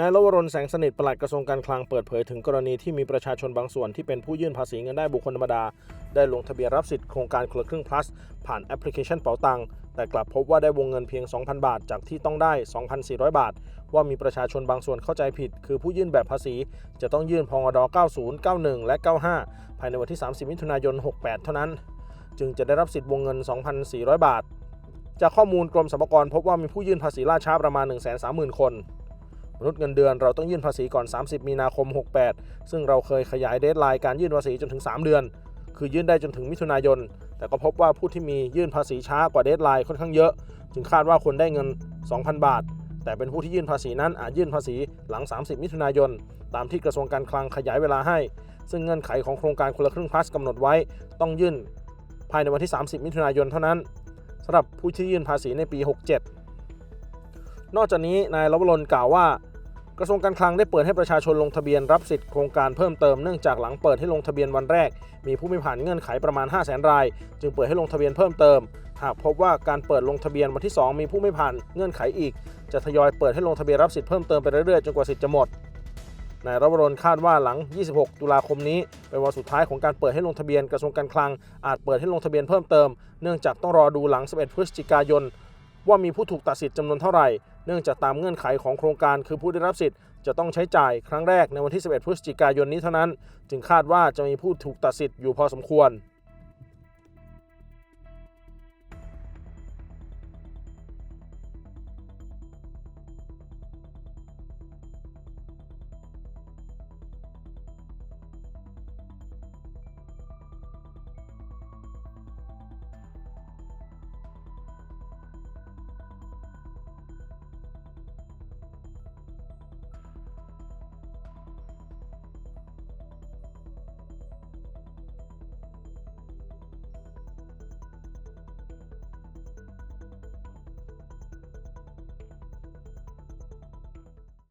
นายลวรนแสงสนิทปลัดกระทรวงการคลังเปิดเผยถึงกรณีที่มีประชาชนบางส่วนที่เป็นผู้ยื่นภาษีเงินได้บุคคลธรรมดา ได้ลงทะเบียนรับสิทธิ์โครงการคนละครึ่ง plus ผ่านแอปพลิเคชันเป๋าตังแต่กลับพบว่าได้วงเงินเพียง 2,000 บาท จากที่ต้องได้ 2,400 บาท ว่ามีประชาชนบางส่วนเข้าใจผิด คือผู้ยื่นแบบภาษี จะต้องยื่นพงด90 91 และ 95 ภายในวันที่ 30 มิถุนายน 68 เท่านั้น จึงจะได้รับสิทธิ์วงเงิน 2,400 บาท จากข้อมูลกรมสรรพากรพบว่ามีผู้ยื่นภาษีล่าช้าประมาณ 130,000 คน มนุษย์เงินเดือนเราต้องยื่นภาษีก่อน 30 มีนาคม 68 ซึ่งเราเคยขยายเดทไลน์การยื่นภาษีจนถึง 3 เดือน คือยื่นได้จนถึงมิถุนายน แต่ก็พบว่าผู้ที่มียื่นภาษีช้ากว่าเดทไลน์ค่อนข้างเยอะ จึงคาดว่าคนได้เงิน 2,000 บาท แต่เป็นผู้ที่ยื่นภาษีนั้นอาจยื่นภาษีหลัง 30 มิถุนายน ตามที่กระทรวงการคลังขยายเวลาให้ ซึ่งเงื่อนไขของโครงการคนละครึ่งพลัสกำหนดไว้ ต้องยื่นภายในวันที่ 30 มิถุนายนเท่านั้นสำหรับผู้ที่ยื่นภาษีในปี 67นอกจากนี้นายลวรนกล่าวว่า กระทรวงการคลังได้เปิดให้ประชาชนลงทะเบียนรับสิทธิ์โครงการเพิ่มเติมเนื่องจากหลังเปิดให้ลงทะเบียนวันแรก มีผู้ไม่ผ่านเงื่อนไขประมาณ5 0 0 0 0 0ราย จึงเปิดให้ลงทะเบียนเพิ่มเติม หากพบว่าการเปิดลงทะเบียนวันที่ 2 มีผู้ไม่ผ่านเงื่อนไขอีก จะทยอยเปิดให้ลงทะเบียนรับสิทธิ์เพิ่มเติมไปเรื่อยๆจนกว่าสิทธิ์จะหมดนายรบรนคาดว่าหลัง 26 ตุลาคมนี้ เป็นวันสุดท้ายของการเปิดให้ลงทะเบียนกระทรวงการคลัง อาจเปิดให้ลงทะเบียนเพิ่มเติม เนื่องจากต้องรอดูหลัง 11 พฤศจิกายน ว่ามีผู้ถูกตัดสิทธิ์จำนวนเท่าไหร่ เนื่องจากตามเงื่อนไขของโครงการคือผู้ได้รับสิทธิ์จะต้องใช้จ่ายครั้งแรกในวันที่ 11 พฤศจิกายนนี้เท่านั้น จึงคาดว่าจะมีผู้ถูกตัดสิทธิ์อยู่พอสมควร